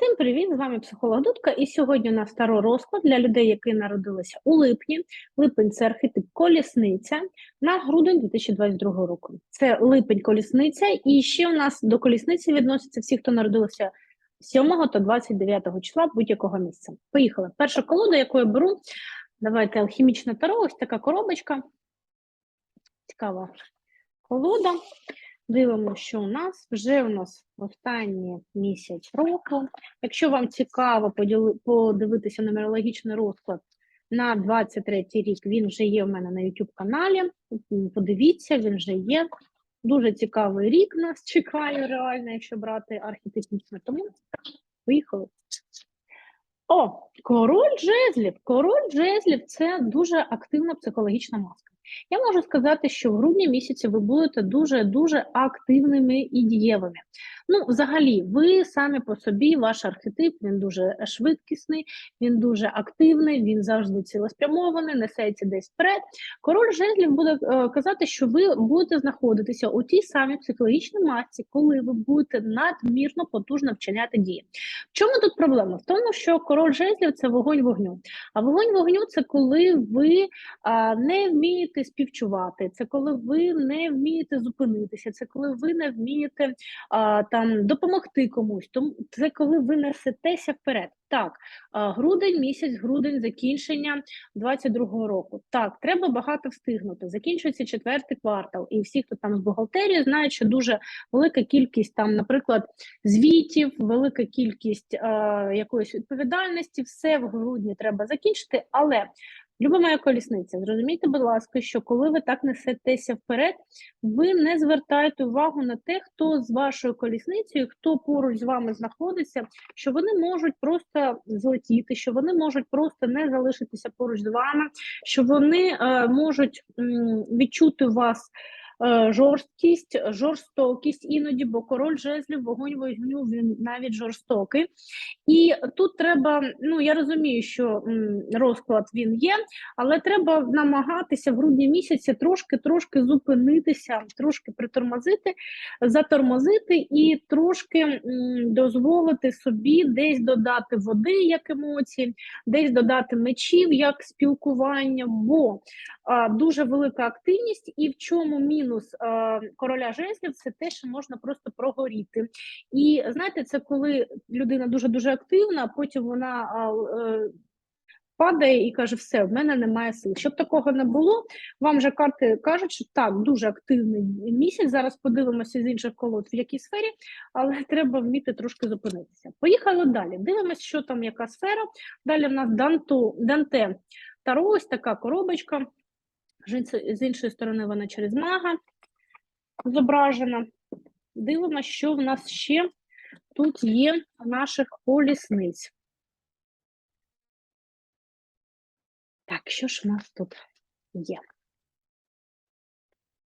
Всім привіт! З вами психолог Дудка. І сьогодні у нас старий розклад для людей, які народилися у липні. Липень це архетип колісниця на грудень 2022 року. Це липень колісниця, і ще у нас до колісниці відносяться всі, хто народилися 7 та 29 числа будь-якого місця. Поїхали. Перша колода, яку я беру, давайте алхімічна таро, ось така коробочка. Цікава колода. Дивимося, що у нас вже у нас останній місяць року. Якщо вам цікаво подивитися нумерологічний розклад на 23 рік, він вже є в мене на YouTube каналі. Подивіться, він вже є. Дуже цікавий рік нас чекає, реально, якщо брати архетипічно. Тому поїхали. О, король жезлів. Король жезлів це дуже активна психологічна маска. Я можу сказати, що в грудні місяці ви будете дуже дуже активними і дієвими. Ну, взагалі, ви самі по собі, ваш архетип, він дуже швидкісний, він дуже активний, він завжди цілеспрямований, несеться десь вперед. Король жезлів буде е, казати, що ви будете знаходитися у тій самій психологічній масці, коли ви будете надмірно потужно вчиняти дії. В чому тут проблема? В тому, що король жезлів це вогонь вогню. А вогонь вогню це коли ви не вмієте співчувати, це коли ви не вмієте зупинитися, це коли ви не вмієте а, там допомогти комусь. Тому це коли ви несетеся вперед. Так, грудень, місяць, грудень, закінчення 22-го року. Так, треба багато встигнути. Закінчується четвертий квартал, і всі, хто там з бухгалтерії, знають, що дуже велика кількість там, наприклад, звітів, велика кількість е, якоїсь відповідальності, все в грудні треба закінчити, але Люба моя колісниця, зрозумійте, будь ласка, що коли ви так несетеся вперед, ви не звертаєте увагу на те, хто з вашою колісницею, хто поруч з вами знаходиться, що вони можуть просто злетіти, що вони можуть просто не залишитися поруч з вами, що вони е, можуть м, відчути вас. Е, жорсткість, жорстокість іноді, бо король жезлів, вогонь вогню, він навіть жорстокий. І тут треба, ну я розумію, що розклад він є, але треба намагатися в грудні місяці трошки-трошки зупинитися, трошки притормозити, затормозити і трошки дозволити собі десь додати води як емоції, десь додати мечів як спілкування, бо а, дуже велика активність, і в чому мінус а, короля жезлів це те, що можна просто прогоріти. І знаєте, це коли людина дуже дуже активна, потім вона а, падає і каже: все, в мене немає сил. Щоб такого не було, вам же карти кажуть, що так, дуже активний місяць. Зараз подивимося з інших колод в якій сфері, але треба вміти трошки зупинитися. Поїхали далі. Дивимося, що там яка сфера. Далі в нас Данту, Данте Таро, ось така коробочка. З іншої сторони, вона через мага зображена. Дивимося, що в нас ще тут є наших колісниць. Так, що ж у нас тут є?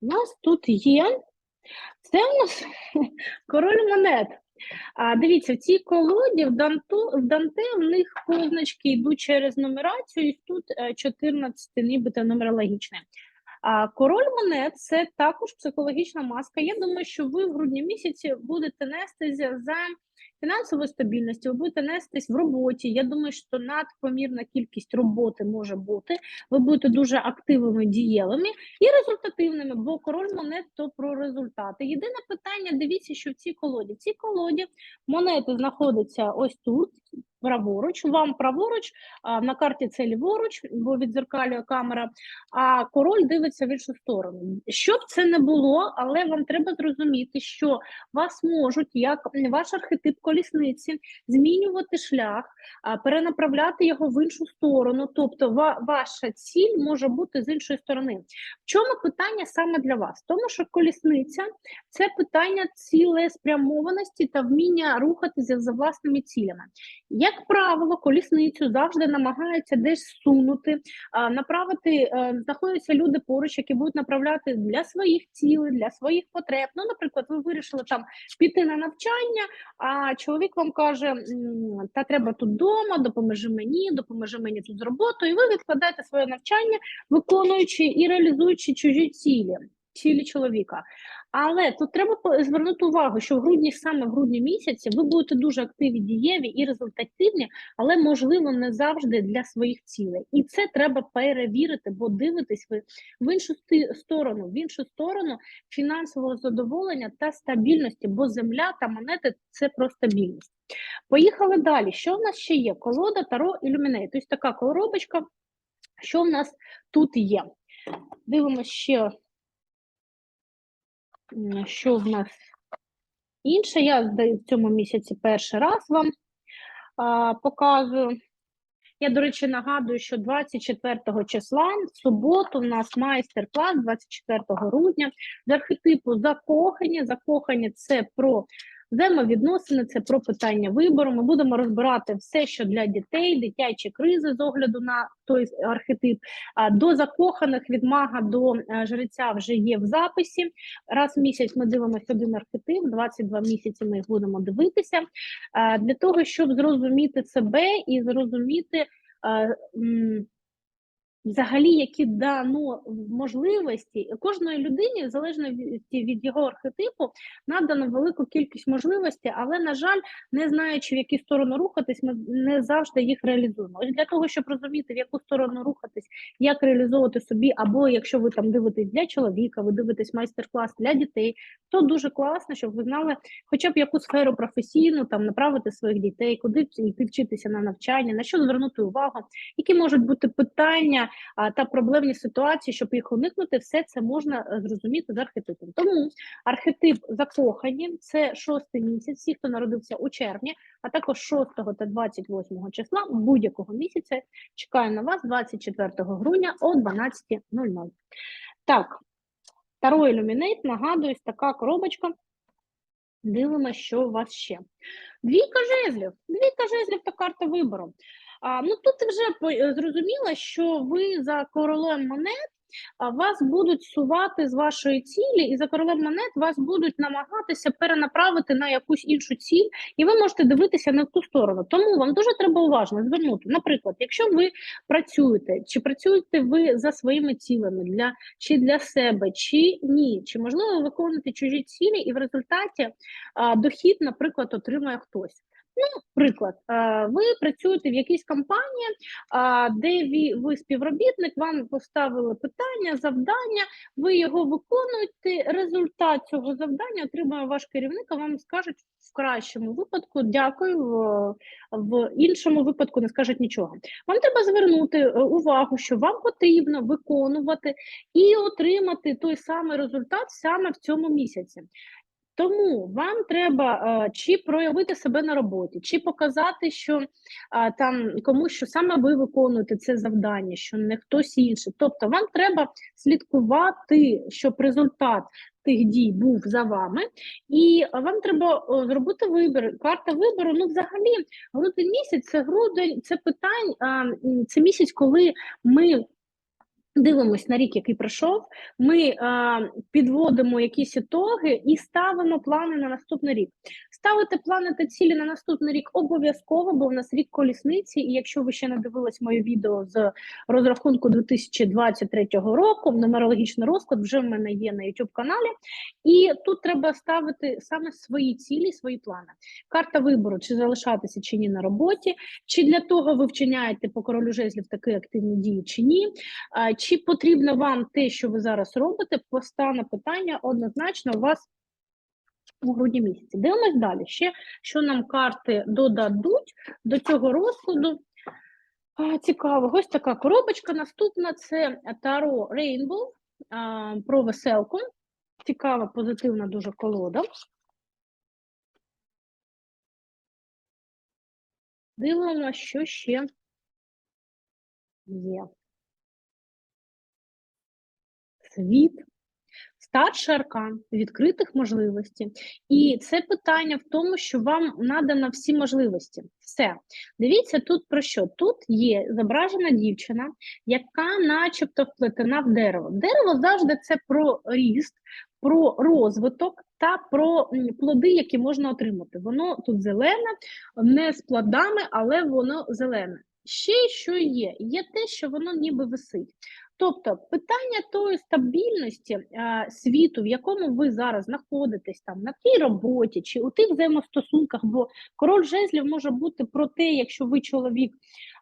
У нас тут є. Це у нас король монет. А дивіться, в цій колоді в Данто, в Данте в них позначки йдуть через нумерацію, і тут 14 е, нібито нумерологічне. А король монет це також психологічна маска. Я думаю, що ви в грудні місяці будете нестися за фінансової стабільності, ви будете нестись в роботі. Я думаю, що надпомірна кількість роботи може бути. Ви будете дуже активними, дієвими і результативними, бо король монет то про результати. Єдине питання: дивіться, що в цій колоді. В цій колоді монети знаходяться ось тут праворуч, вам праворуч, а на карті це ліворуч, бо відзеркалює камера, а король дивиться в іншу сторону. Щоб це не було, але вам треба зрозуміти, що вас можуть, як ваш архетип колісниці, змінювати шлях, перенаправляти його в іншу сторону. Тобто, ваша ціль може бути з іншої сторони. В чому питання саме для вас? Тому що колісниця це питання цілеспрямованості та вміння рухатися за власними цілями. Як правило, колісницю завжди намагаються десь сунути, направити, е, знаходяться люди поруч, які будуть направляти для своїх цілей, для своїх потреб. Ну, наприклад, ви вирішили там піти на навчання, а чоловік вам каже: та треба тут вдома, допоможи мені, допоможи мені тут з роботою. І ви відкладаєте своє навчання, виконуючи і реалізуючи чужі цілі. Цілі чоловіка. Але тут треба звернути увагу, що в грудні, саме в грудні місяці, ви будете дуже активні, дієві і результативні, але можливо не завжди для своїх цілей. І це треба перевірити, бо дивитесь ви в іншу сторону, в іншу сторону фінансового задоволення та стабільності, бо земля та монети це про стабільність. Поїхали далі. Що в нас ще є? Колода Таро Ілюміней. Тобто така коробочка. Що в нас тут є? Дивимося ще, що в нас інше. Я в цьому місяці перший раз вам а, показую. Я, до речі, нагадую, що 24 числа, в суботу, у нас майстер-клас 24 грудня з архетипу закохання. Закохання це про взаємовідносини, це про питання вибору. Ми будемо розбирати все, що для дітей, дитячі кризи з огляду на той архетип. До закоханих від мага до е, жреця вже є в записі. Раз в місяць ми дивимося один архетип, 22 місяці ми їх будемо дивитися. Для того, щоб зрозуміти себе і зрозуміти. Взагалі, які дано можливості кожної людині, залежно від, від його архетипу, надано велику кількість можливостей, але на жаль, не знаючи в яку сторону рухатись, ми не завжди їх реалізуємо. Ось для того, щоб розуміти, в яку сторону рухатись, як реалізовувати собі, або якщо ви там дивитесь для чоловіка, ви дивитесь майстер-клас для дітей, то дуже класно, щоб ви знали, хоча б яку сферу професійну там направити своїх дітей, куди йти вчитися на навчання, на що звернути увагу, які можуть бути питання та проблемні ситуації, щоб їх уникнути, все це можна е, зрозуміти з архетипом. Тому архетип закохані це шостий місяць, всі, хто народився у червні, а також 6 та 28 числа будь-якого місяця чекаю на вас 24 грудня о 12.00. Так, Таро Illuminate, нагадуюсь, така коробочка. Дивимося, що у вас ще. Двійка жезлів. Двійка жезлів та карта вибору. А, ну тут вже по- е, що ви за королем монет вас будуть сувати з вашої цілі, і за королем монет вас будуть намагатися перенаправити на якусь іншу ціль, і ви можете дивитися в ту сторону. Тому вам дуже треба уважно звернути. Наприклад, якщо ви працюєте, чи працюєте ви за своїми цілями для чи для себе, чи ні, чи можливо ви виконуєте чужі цілі, і в результаті а, дохід, наприклад, отримає хтось. Ну, приклад, ви працюєте в якійсь компанії, де ви, співробітник, вам поставили питання, завдання, ви його виконуєте. Результат цього завдання отримує ваш керівник, а вам скажуть в кращому випадку дякую, в, в іншому випадку не скажуть нічого. Вам треба звернути е, увагу, що вам потрібно виконувати і отримати той самий результат саме в цьому місяці. Тому вам треба е, чи проявити себе на роботі, чи показати, що е, там комусь, що саме ви виконуєте це завдання, що не хтось інший. Тобто вам треба слідкувати, щоб результат тих дій був за вами, і вам треба зробити вибір. Карта вибору. Ну, взагалі, грудень місяць це грудень, це питань. Це місяць, коли ми. Дивимось на рік, який пройшов. Ми а, підводимо якісь ітоги і ставимо плани на наступний рік. Ставити плани та цілі на наступний рік обов'язково, бо в нас рік колісниці. І якщо ви ще не дивились моє відео з розрахунку 2023 року, нумерологічний розклад вже в мене є на YouTube каналі. І тут треба ставити саме свої цілі, свої плани. Карта вибору, чи залишатися чи ні на роботі, чи для того ви вчиняєте по королю жезлів такі активні дії, чи ні. Чи потрібно вам те, що ви зараз робите, постане питання однозначно у вас у грудні місяці. Дивимось далі. Ще що нам карти додадуть до цього розкладу. Цікаво, ось така коробочка. Наступна це Таро а, про веселку. Цікава, позитивна дуже колода. Дивимося, що ще є. Світ, старший аркан, відкритих можливостей. І це питання в тому, що вам надано всі можливості. Все. Дивіться тут про що? Тут є зображена дівчина, яка начебто вплетена в дерево. Дерево завжди це про ріст, про розвиток та про плоди, які можна отримати. Воно тут зелене, не з плодами, але воно зелене. ще що є? Є те, що воно ніби висить. Тобто питання тої стабільності а, світу, в якому ви зараз знаходитесь, там на тій роботі чи у тих взаємостосунках, бо король жезлів може бути про те, якщо ви чоловік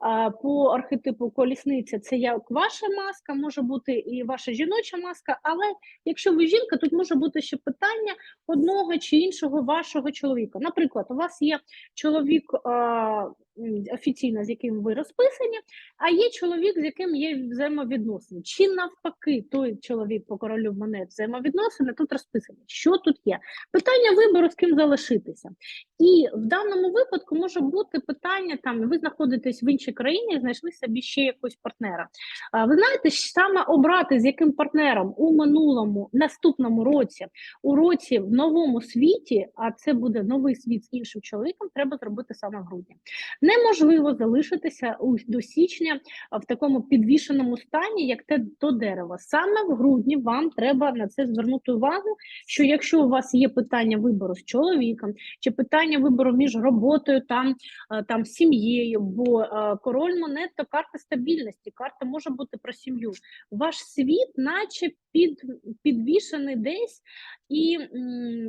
а, по архетипу колісниця, це як ваша маска, може бути і ваша жіноча маска, але якщо ви жінка, тут може бути ще питання одного чи іншого вашого чоловіка. Наприклад, у вас є чоловік а, офіційно, з яким ви розписані, а є чоловік, з яким є взаємовідносини. Чи навпаки, той чоловік по королю монет взаємовідносини тут розписані. Що тут є? Питання вибору, з ким залишитися. І в даному випадку може бути питання там: ви знаходитесь в іншій країні, і знайшли собі ще якогось партнера. А, Ви знаєте, саме обрати з яким партнером у минулому наступному році, у році в новому світі, а це буде новий світ з іншим чоловіком, треба зробити саме в грудні. Неможливо залишитися до січня в такому підвішеному стані, як те то дерево. Саме в грудні вам треба на це звернути увагу. Що якщо у вас є питання вибору з чоловіком, чи питання вибору між роботою там, там сім'єю, бо король монет то карта стабільності, карта може бути про сім'ю. Ваш світ, наче під, підвішений десь, і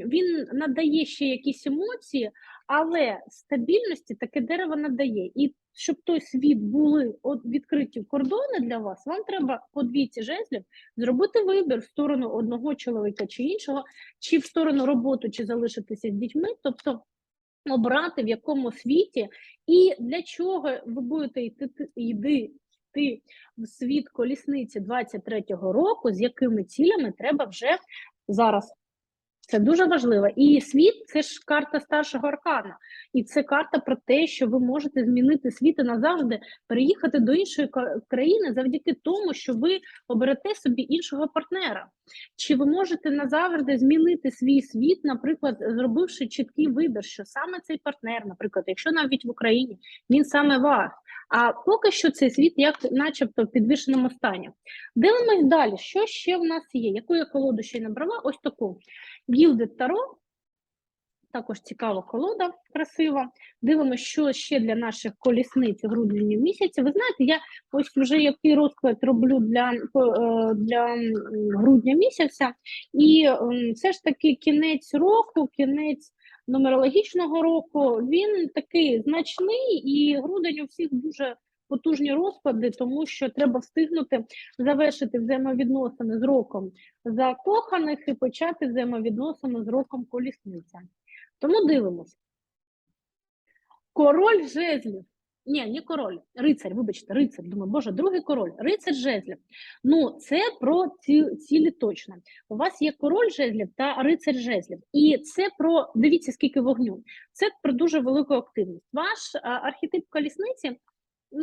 він надає ще якісь емоції, але стабільності таке дерево надає. І щоб той світ були відкриті кордони для вас, вам треба по двійці жезлів зробити вибір в сторону одного чоловіка чи іншого, чи в сторону роботи, чи залишитися з дітьми, тобто обрати в якому світі і для чого ви будете йти йти в світ колісниці 23-го року, з якими цілями треба вже зараз це дуже важливо. І світ це ж карта старшого аркана, і це карта про те, що ви можете змінити світ і назавжди, переїхати до іншої країни завдяки тому, що ви оберете собі іншого партнера. Чи ви можете назавжди змінити свій світ, наприклад, зробивши чіткий вибір, що саме цей партнер, наприклад, якщо навіть в Україні він саме вас. А поки що цей світ, як начебто, в підвішеному стані. Дивимось далі, що ще в нас є. Яку я колоду ще й набрала? Ось таку. Гілдед Таро. Також цікава колода, красива. Дивимося, що ще для наших колісниць в грудні місяці. Ви знаєте, я ось вже який розклад роблю для, е, для грудня місяця, і все ж таки кінець року, кінець нумерологічного року, він такий значний, і грудень у всіх дуже потужні розклади, тому що треба встигнути завершити взаємовідносини з роком закоханих і почати взаємовідносини з роком колісниця. Тому дивимось. Король жезлів. Ні, не король, рицарь, вибачте, рицар. Думаю, боже, другий король, рицар жезлів. Ну, це про ці, цілі точно. У вас є король жезлів та рицар жезлів. І це про, дивіться, скільки вогню. Це про дуже велику активність. Ваш архетип колісниці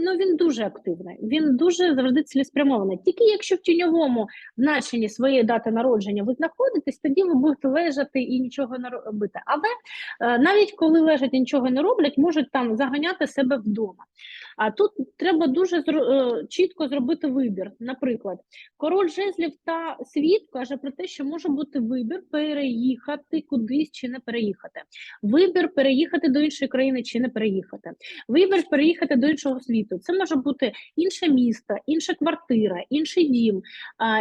Ну, він дуже активний, він дуже завжди цілеспрямований. Тільки якщо в тіньовому значенні своєї дати народження ви знаходитесь, тоді ви будете лежати і нічого не робити. Але е, навіть коли лежать і нічого не роблять, можуть там заганяти себе вдома. А тут треба дуже е, чітко зробити вибір. Наприклад, король жезлів та світ каже про те, що може бути вибір переїхати кудись чи не переїхати. Вибір переїхати до іншої країни чи не переїхати вибір переїхати до іншого світу. Це може бути інше місто, інша квартира, інший дім,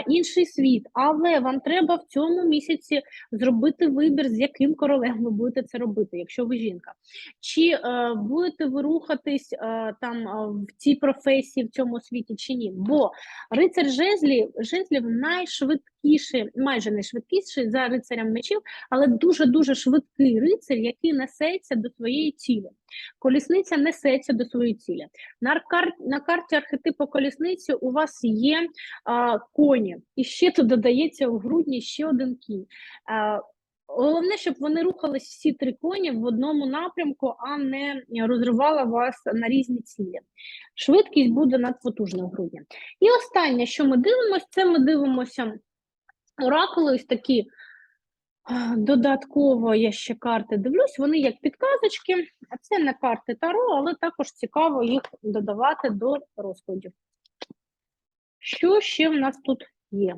інший світ. Але вам треба в цьому місяці зробити вибір, з яким королем ви будете це робити, якщо ви жінка. Чи е, будете ви рухатись е, там е, в цій професії в цьому світі, чи ні? Бо рицар жезлів, жезлів найшвидкіший, майже найшвидкіший за рицарем мечів, але дуже дуже швидкий рицар, який несеться до своєї цілі. Колісниця несеться до своєї цілі. На, кар... на карті архетипу колісниці у вас є а, коні, і ще тут додається у грудні ще один кінь. А, Головне, щоб вони рухались всі три коні в одному напрямку, а не розривала вас на різні цілі. Швидкість буде надпотужна в грудні. І останнє, що ми дивимося, це ми дивимося оракули, ось такі Додатково я ще карти дивлюсь, вони як підказочки, а це не карти Таро, але також цікаво їх додавати до розкладів. Що ще в нас тут є?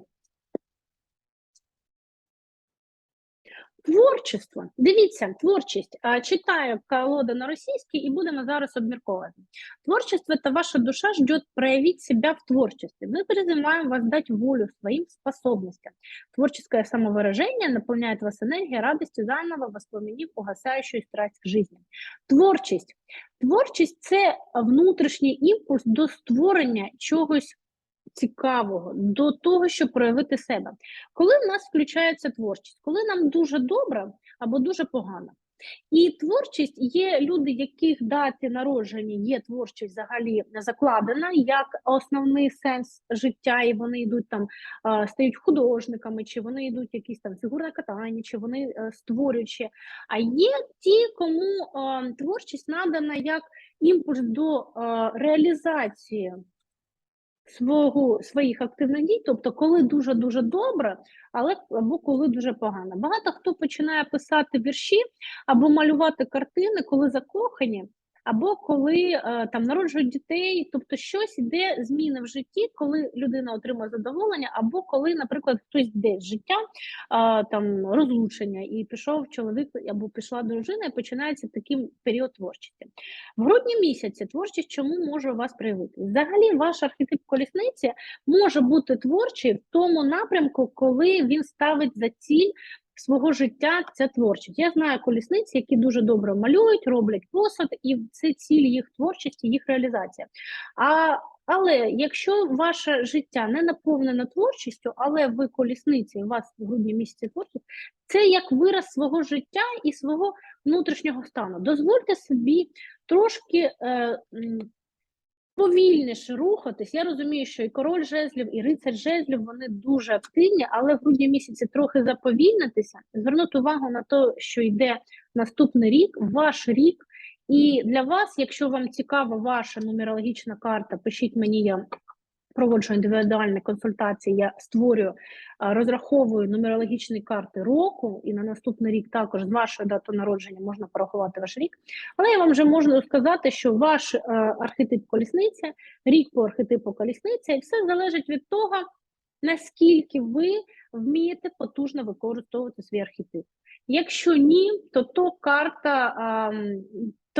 Творчество. Дивіться, творчість. А, Читаю колода на російській и будемо зараз обмірковувати. Творчество – это ваша душа ждет проявить себя в творчестве. Мы призываем вас дать волю своим способностям. Творческое самовыражение наполняет вас энергией, радостью, заново воспламенив угасающую страсть к жизни. Творчість. Творчість – це внутрішній імпульс до створення чогось цікавого, до того, щоб проявити себе. Коли в нас включається творчість, коли нам дуже добре або дуже погано. І творчість є люди, яких даті народження є творчість взагалі закладена як основний сенс життя, і вони йдуть там, стають художниками, чи вони йдуть якісь там фігурне катання, чи вони е, створюючи. А є ті, кому творчість надана як імпульс до реалізації свого, своїх активних дій, тобто коли дуже-дуже добре, але або коли дуже погано. Багато хто починає писати вірші або малювати картини, коли закохані, або коли е, там народжують дітей, тобто щось іде зміни в житті, коли людина отримує задоволення, або коли, наприклад, хтось йде з життя, там розлучення, і пішов чоловік або пішла дружина, і починається такий період творчості. В грудні місяці творчість чому може у вас проявити? Взагалі, ваш архетип колісниці може бути творчий в тому напрямку, коли він ставить за ціль свого життя це творчість. Я знаю колісниці, які дуже добре малюють, роблять посуд, і це ціль їх творчості, їх реалізація. А але якщо ваше життя не наповнено творчістю, але ви колісниці, у вас грудні місяці творчість, це як вираз свого життя і свого внутрішнього стану. Дозвольте собі трошки е, повільніше рухатись. Я розумію, що і король жезлів, і рицар жезлів вони дуже активні, але в грудні місяці трохи заповільнитися, звернути увагу на те, що йде наступний рік, ваш рік. І для вас, якщо вам цікава ваша нумерологічна карта, пишіть мені, я проводжу індивідуальні консультації, я створюю, розраховую нумерологічні карти року, і на наступний рік також з вашою датою народження можна порахувати ваш рік. Але я вам вже можу сказати, що ваш е, архетип колісниця, рік по архетипу колісниця, і все залежить від того, наскільки ви вмієте потужно використовувати свій архетип. Якщо ні, то то карта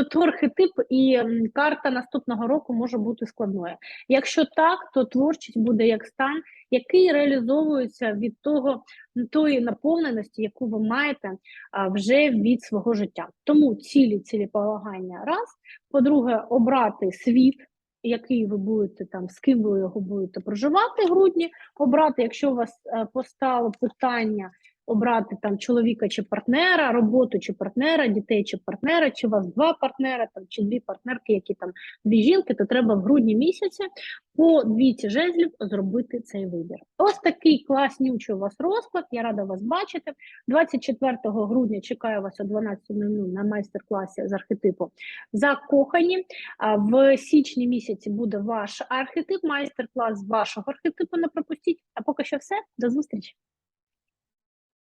то архетип і карта наступного року може бути складною. Якщо так, то творчість буде як стан, який реалізовується від того тої наповненості, яку ви маєте а, вже від свого життя. Тому цілі цілеполагання раз. По-друге, обрати світ. Який ви будете там, з ким ви його будете проживати в грудні, обрати, якщо у вас е, постало питання обрати там чоловіка чи партнера, роботу чи партнера, дітей чи партнера, чи у вас два партнера, там чи дві партнерки, які там дві жінки, то треба в грудні місяці по двійці жезлів зробити цей вибір. Ось такий класнючий у вас розклад. Я рада вас бачити. 24 грудня чекаю вас о 12.00 на майстер-класі з архетипу закохані. В січні місяці буде ваш архетип, майстер-клас вашого архетипу. Не пропустіть. А поки що все, до зустрічі.